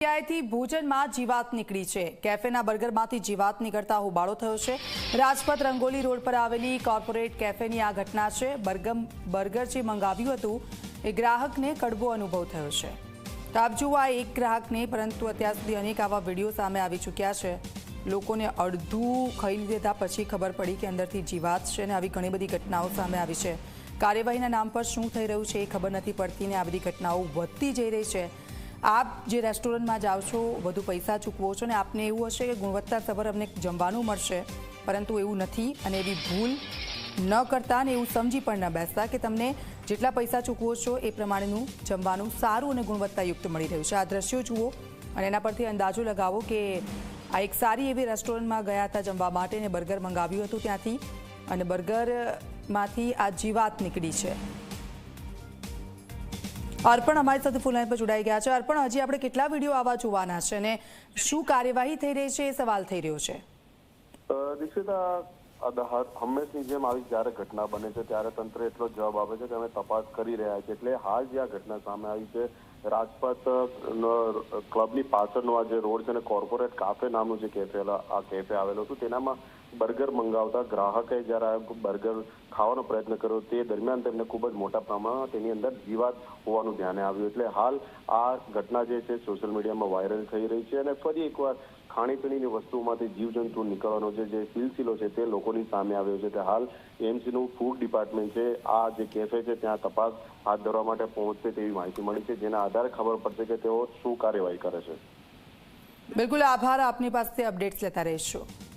ક્યાંયથી ભોજનમાં જીવાત નીકળી છે. કેફેના બર્ગરમાંથી જીવાત નીકળતા હોબાળો થયો છે. રાજપથ રંગોલી રોડ પર આવેલી કોર્પોરેટ કેફેની આ ઘટના છે. બર્ગમ બર્ગર જે મંગાવ્યું હતું, એ ગ્રાહકને કડવો અનુભવ થયો છે. તો આપ જુઓ, આ એક ગ્રાહકને, પરંતુ અત્યાર સુધી અનેક આવા વીડિયો સામે આવી ચૂક્યા છે. લોકોને અડધું ખાઈ લીધા પછી ખબર પડી કે અંદરથી જીવાત છે અને આવી ઘણી બધી ઘટનાઓ સામે આવી છે. કાર્યવાહીના નામ પર શું થઈ રહ્યું છે એ ખબર નથી પડતી ને આ બધી ઘટનાઓ વધતી જઈ રહી છે. આપ જે રેસ્ટોરન્ટમાં જાઓ છો, વધુ પૈસા ચૂકવો છો અને આપને એવું હશે કે ગુણવત્તાસભર અમને જમવાનું મળશે, પરંતુ એવું નથી અને એવી ભૂલ ન કરતા ને એવું સમજી પણ ન બેસતા કે તમને જેટલા પૈસા ચૂકવો છો એ પ્રમાણેનું જમવાનું સારું અને ગુણવત્તાયુક્ત મળી રહ્યું છે. આ દ્રશ્યો જુઓ અને એના પરથી અંદાજો લગાવો કે આ એક સારી એવી રેસ્ટોરન્ટમાં ગયા હતા જમવા માટે અને બર્ગર મંગાવ્યું હતું ત્યાંથી અને બર્ગરમાંથી આ જીવાત નીકળી છે. અર્પણ અમારી સાથે ફૂલ લાઈન પર જોડાઈ ગયા છે. અર્પણ, હજી આપણે કેટલા વીડિયો આવા જોવાના છે અને શું કાર્યવાહી થઈ રહી છે એ સવાલ થઈ રહ્યો છે. દીક્ષિતા હંમેશની જેમ આવી જ્યારે ઘટના બને છે, ત્યારે તંત્ર એટલો જવાબ આપે છે કે અમે તપાસ કરી રહ્યા છીએ. એટલે હાલ જે આ ઘટના સામે આવી છે, રાજપથ ક્લબની પાછળનો આ જે રોડ છે અને કોર્પોરેટ કાફે નામનું જે કેફે આ કેફે આવેલું હતું, તેનામાં બર્ગર મંગાવતા ગ્રાહકે જ્યારે આ બર્ગર ખાવાનો પ્રયત્ન કર્યો, તે દરમિયાન તેમને ખૂબ જ મોટા પ્રમાણમાં તેની અંદર જીવાત હોવાનું ધ્યાને આવ્યું. એટલે હાલ આ ઘટના જે છે, સોશિયલ મીડિયામાં વાયરલ થઈ રહી છે અને ફરી એકવાર ખાણીપીણીની વસ્તુઓમાંથી જીવજંતુ નીકળવાનો છે જે સિલસિલો છે, તે લોકોની સામે આવ્યો છે. તે હાલ એમસીનું ફૂડ ડિપાર્ટમેન્ટ છે, આ જે કેફે છે, ત્યાં તપાસ હાથ ધરવા માટે પહોંચશે તેવી માહિતી મળી છે, જેના આધારે ખબર પડશે કે તેઓ શું કાર્યવાહી કરે છે. બિલકુલ આભાર, આપની પાસેથી અપડેટ્સ લેતા રહીશું.